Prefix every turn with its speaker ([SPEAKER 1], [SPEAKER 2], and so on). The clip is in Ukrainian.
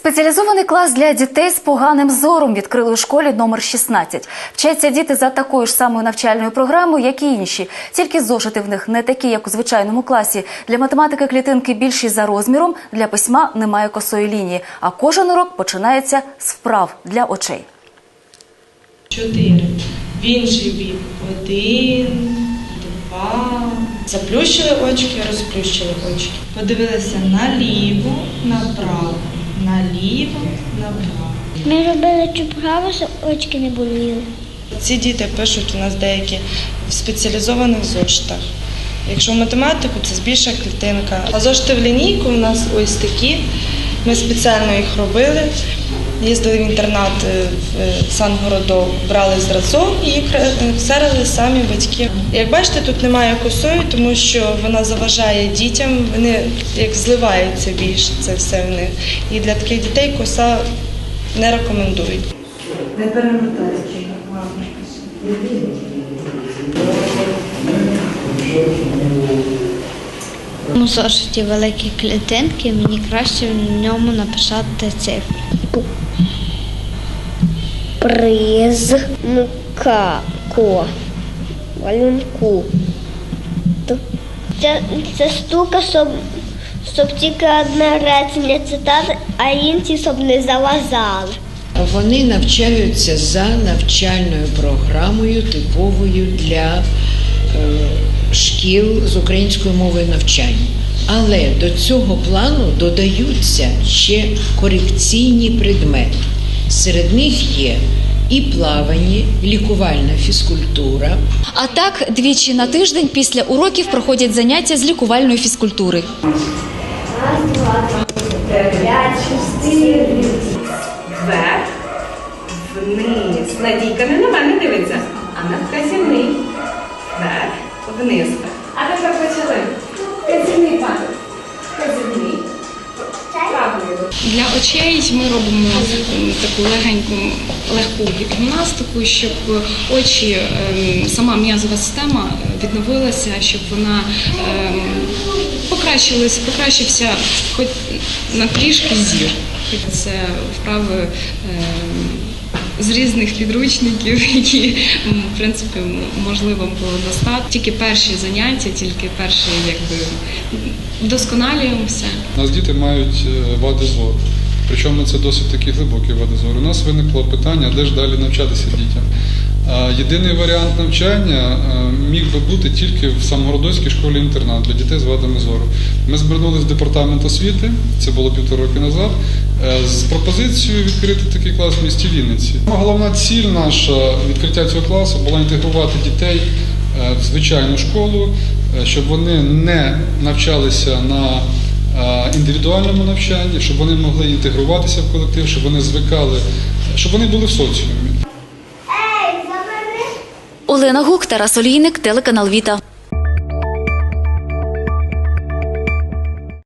[SPEAKER 1] Спеціалізований клас для дітей з поганим зором відкрили у школі номер 16. Вчаться діти за такою ж самою навчальною програмою, як і інші. Тільки зошити в них не такі, як у звичайному класі. Для математики клітинки більші за розміром, для письма немає косої лінії. А кожен урок починається з вправ для очей.
[SPEAKER 2] Чотири. В інший. Один, два. Заплющили очки, розплющили очки. Подивилися наліво, направо. Наліво, направо.
[SPEAKER 3] Ми робили цю вправу, щоб очки не боліли.
[SPEAKER 2] Ці діти пишуть у нас деякі в спеціалізованих зошитах. Якщо в математику, це збільша клітинка. А зошити в лінійку у нас ось такі. Ми спеціально їх робили. Їздили в інтернат е, в Сангородок, брали зразок і їх е, серили самі батьки. Як бачите, тут немає косою, тому що вона заважає дітям, вони як зливаються більше це все в них. І для таких дітей коса не рекомендують.
[SPEAKER 4] Не перевертайте.
[SPEAKER 3] У зошиті великі клітинки, мені краще в ньому написати цифри. Приз мука ко малюнку. Це, це штука, щоб, щоб тільки одне речення читати, а інші щоб не заважали.
[SPEAKER 5] Вони навчаються за навчальною програмою, типовою для е, шкіл з українською мовою навчання. Але до цього плану додаються ще корекційні предмети. Серед них є і плавання, лікувальна фізкультура,
[SPEAKER 1] А так, двічі на тиждень після уроків проходять заняття з лікувальної фізкультури.
[SPEAKER 6] Вверх, вниз. Надійка не на мене дивиться, а на вказівний. Вверх, вниз. А тепер почали. Палець. Вказівний.
[SPEAKER 7] Для очей ми робимо таку легеньку легку гімнастику, щоб очі, ем, сама м'язова система відновилася, щоб вона ем, покращилась, покращився хоч на трішки зір. Це вправи ем, з різних підручників, які в принципі можливо було достати. Тільки перші заняття, тільки перші якби вдосконалюємося.
[SPEAKER 8] Нас діти мають е, вади зору. Причому це досить такі глибокі вади зору. У нас виникло питання, де ж далі навчатися дітям. Єдиний варіант навчання е, міг би бути тільки в Самгородоцькій школі інтернат для дітей з вадами зору. Ми звернулися в департамент освіти, це було півтора роки назад, е, з пропозицією відкрити такий клас в місті Вінниці. Головна ціль наша відкриття цього класу була інтегрувати дітей е, в звичайну школу, щоб вони не навчалися на індивідуальному навчанні, щоб вони могли інтегруватися в колектив, щоб вони звикали, щоб вони були в соціумі.
[SPEAKER 1] Олена Гук, Тарас Олійник, телеканал Віта.